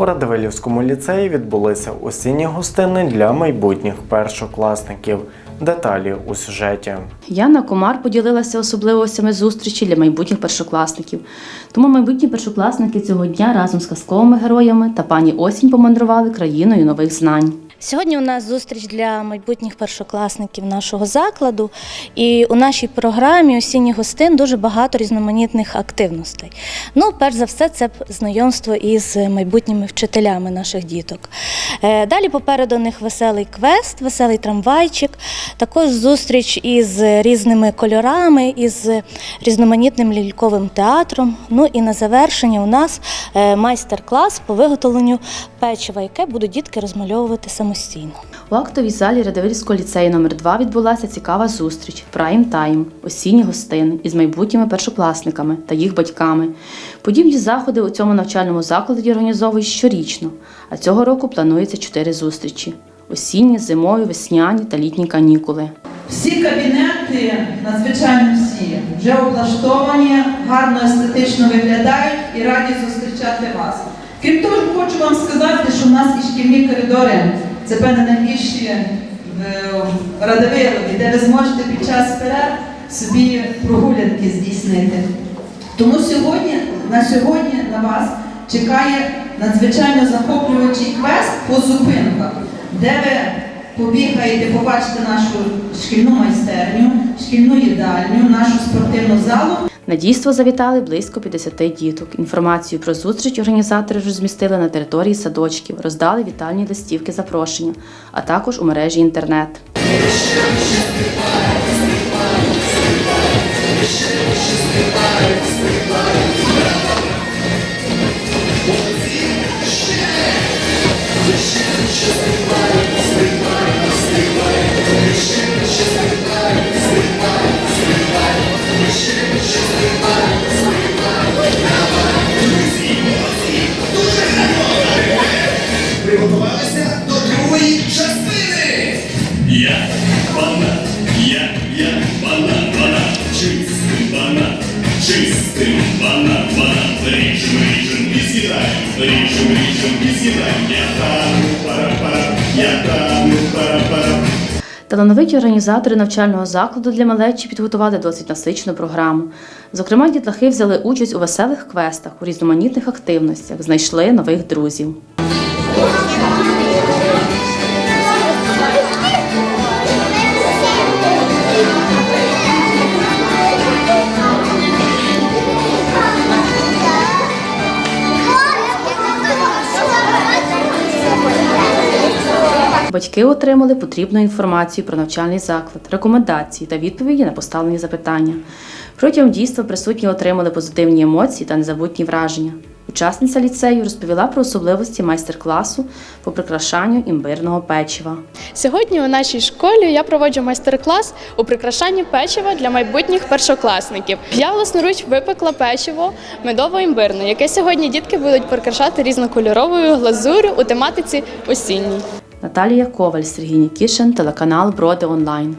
У Радивилівському ліцеї відбулися осінні гостини для майбутніх першокласників. Деталі у сюжеті. Яна Комар поділилася особливостями зустрічі для майбутніх першокласників. Тому майбутні першокласники цього дня разом з казковими героями та пані Осінь помандрували країною нових знань. Сьогодні у нас зустріч для майбутніх першокласників нашого закладу, і у нашій програмі осінніх гостин дуже багато різноманітних активностей. Ну, перш за все, це знайомство із майбутніми вчителями наших діток. Е, Далі попереду них веселий квест, веселий трамвайчик, також зустріч із різними кольорами, із різноманітним ляльковим театром. Ну і на завершення у нас е, майстер-клас по виготовленню печива, яке будуть дітки розмальовувати самостійно. У актовій залі Радивильського ліцею номер 2 відбулася цікава зустріч Прайм Тайм, осінні гостини із майбутніми першокласниками та їх батьками. Подібні заходи у цьому навчальному закладі організовують щорічно, а цього року планується чотири зустрічі: осінні, зимові, весняні та літні канікули. Всі кабінети, надзвичайно всі, вже облаштовані, гарно естетично виглядають і раді зустрічати вас. Крім того, хочу вам сказати, що в нас і шкільні коридори це певне найбільші в Радивилові, де ви зможете під час перерв собі прогулянки здійснити. Тому сьогодні, на сьогодні на вас чекає надзвичайно захоплюючий квест по зупинках, де ви побігаєте, побачите нашу шкільну майстерню, шкільну їдальню, нашу спортивну залу. На дійство завітали близько 50 діток. Інформацію про зустріч організатори розмістили на території садочків, роздали вітальні листівки запрошення, а також у мережі інтернет. Приготувалися до другої частини. Я банан, я, я банан, банан, чистий банан, чистий банан, банан, ріжем, ріжем і з'їдаємо, ріжем, ріжем і з'їдаємо, я тану, пара-пара, я тану, пара-пара. Талановиті організатори навчального закладу для малечі підготували досить насичену програму. Зокрема, дітлахи взяли участь у веселих квестах, у різноманітних активностях, знайшли нових друзів. Батьки отримали потрібну інформацію про навчальний заклад, рекомендації та відповіді на поставлені запитання. Протягом дійства присутні отримали позитивні емоції та незабутні враження. Учасниця ліцею розповіла про особливості майстер-класу по прикрашанню імбирного печива. Сьогодні у нашій школі я проводжу майстер-клас у прикрашанні печива для майбутніх першокласників. Я власноруч випекла печиво медово-імбирне, яке сьогодні дітки будуть прикрашати різнокольоровою глазурю у тематиці осінній. Наталія Коваль, Сергій Нікішин, телеканал Броди Онлайн.